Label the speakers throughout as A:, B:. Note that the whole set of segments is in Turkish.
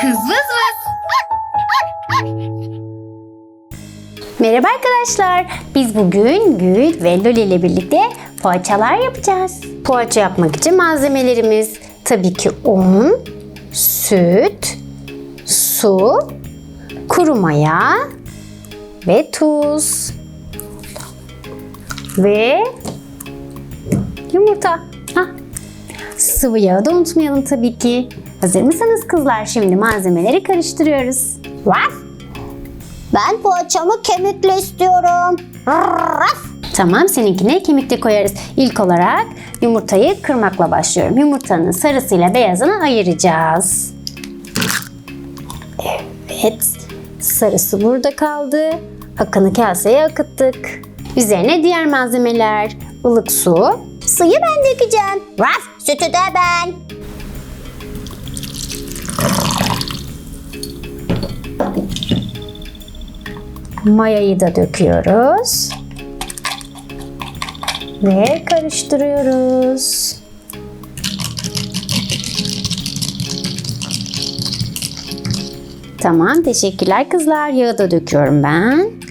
A: Kız vız.
B: Merhaba arkadaşlar. Biz bugün Gül ve Loli ile birlikte poğaçalar yapacağız. Poğaça yapmak için malzemelerimiz tabii ki un, süt, su, kuru maya ve tuz ve yumurta. Sıvı yağı da unutmayalım tabii ki. Hazır mısınız kızlar? Şimdi malzemeleri karıştırıyoruz. Vaf!
C: Ben poğaçamı kemikli istiyorum. Raf.
B: Tamam seninkine kemik de koyarız. İlk olarak yumurtayı kırmakla başlıyorum. Yumurtanın sarısıyla beyazını ayıracağız. Evet. Sarısı burada kaldı. Akını kaseye akıttık. Üzerine diğer malzemeler. ılık su.
C: Suyu ben dökeceğim. Raf. Sütü de ben.
B: Mayayı da döküyoruz. Ve karıştırıyoruz. Tamam, teşekkürler kızlar. Yağı da döküyorum ben.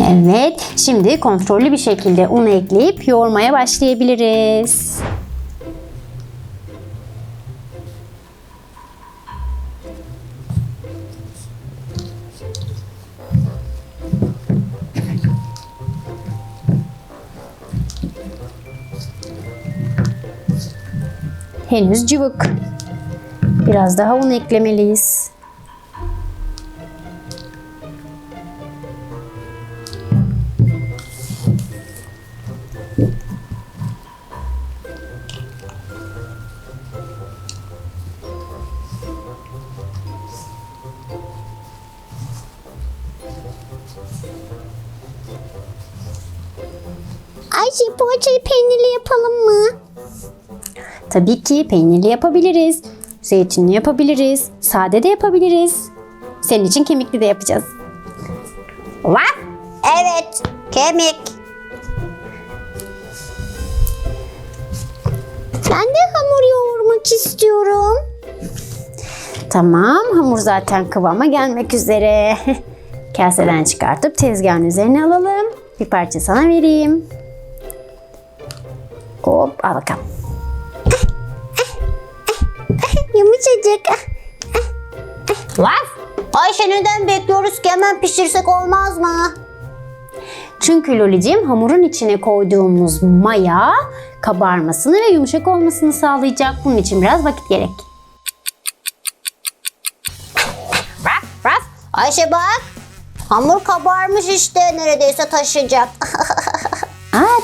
B: Evet, şimdi kontrollü bir şekilde un ekleyip yoğurmaya başlayabiliriz. Henüz cıvık. Biraz daha un eklemeliyiz.
C: Ayşe poğaçayı peynirli yapalım mı?
B: Tabii ki peynirli yapabiliriz. Zeytinli yapabiliriz. Sade de yapabiliriz. Senin için kemikli de yapacağız.
C: Raf. Evet. Kemik. Ben de hamur yoğurmak istiyorum.
B: Tamam, hamur zaten kıvama gelmek üzere. Kaseden çıkartıp tezgahın üzerine alalım. Bir parça sana vereyim. Hop, al bakalım.
C: Yumuşacık. Raf. Ayşe neden bekliyoruz ki hemen pişirsek olmaz mı?
B: Çünkü Lolicim hamurun içine koyduğumuz maya kabarmasını ve yumuşak olmasını sağlayacak. Bunun için biraz vakit gerek.
C: Raf raf. Ayşe bak. Hamur kabarmış işte neredeyse taşıyacak.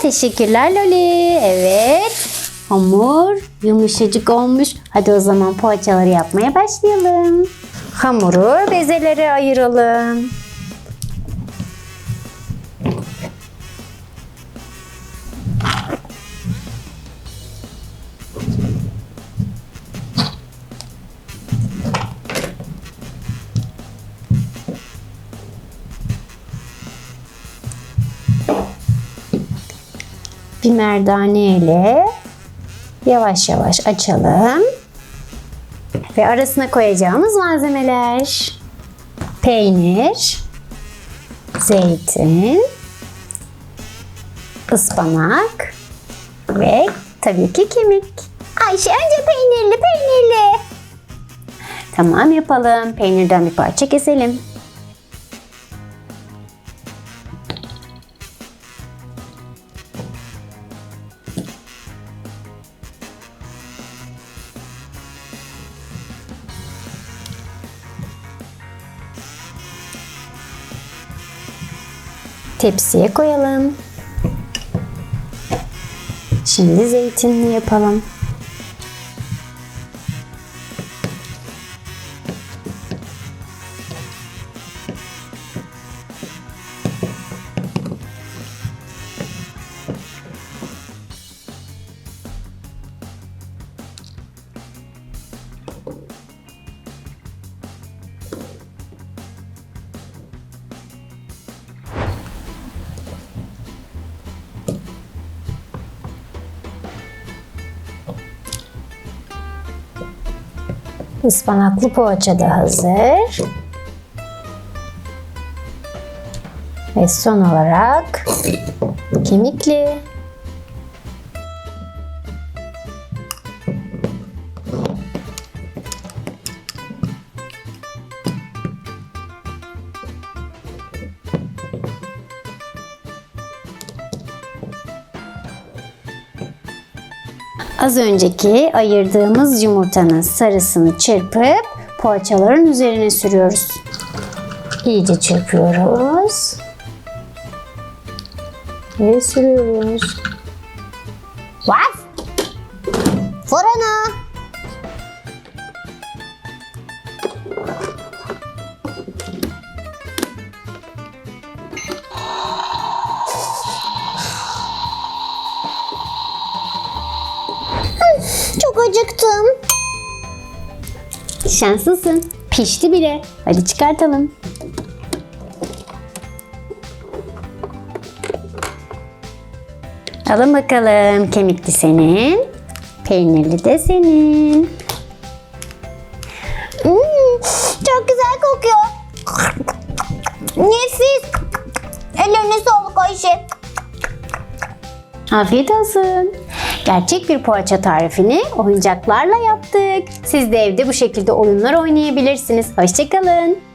B: Teşekkürler Loli. Evet. Hamur yumuşacık olmuş. Hadi o zaman poğaçaları yapmaya başlayalım. Hamuru bezelere ayıralım. Bir merdane ile yavaş yavaş açalım. Ve arasına koyacağımız malzemeler. Peynir, zeytin, ıspanak ve tabii ki kemik.
C: Ayşe önce peynirli peynirli.
B: Tamam yapalım. Peynirden bir parça keselim. Tepsiye koyalım. Şimdi zeytinli yapalım. Ispanaklı poğaça da hazır. Ve son olarak kemikli. Az önceki ayırdığımız yumurtanın sarısını çırpıp poğaçaların üzerine sürüyoruz. İyice çırpıyoruz. Ve sürüyoruz.
C: Vaf! Fırına! Çok acıktım.
B: Şanslısın. Pişti bile. Hadi çıkartalım. Alın bakalım. Kemikli senin. Peynirli de senin.
C: Hmm, çok güzel kokuyor. Nefis. Ellerine sağlık Ayşe.
B: Afiyet olsun. Gerçek bir poğaça tarifini oyuncaklarla yaptık. Siz de evde bu şekilde oyunlar oynayabilirsiniz. Hoşçakalın.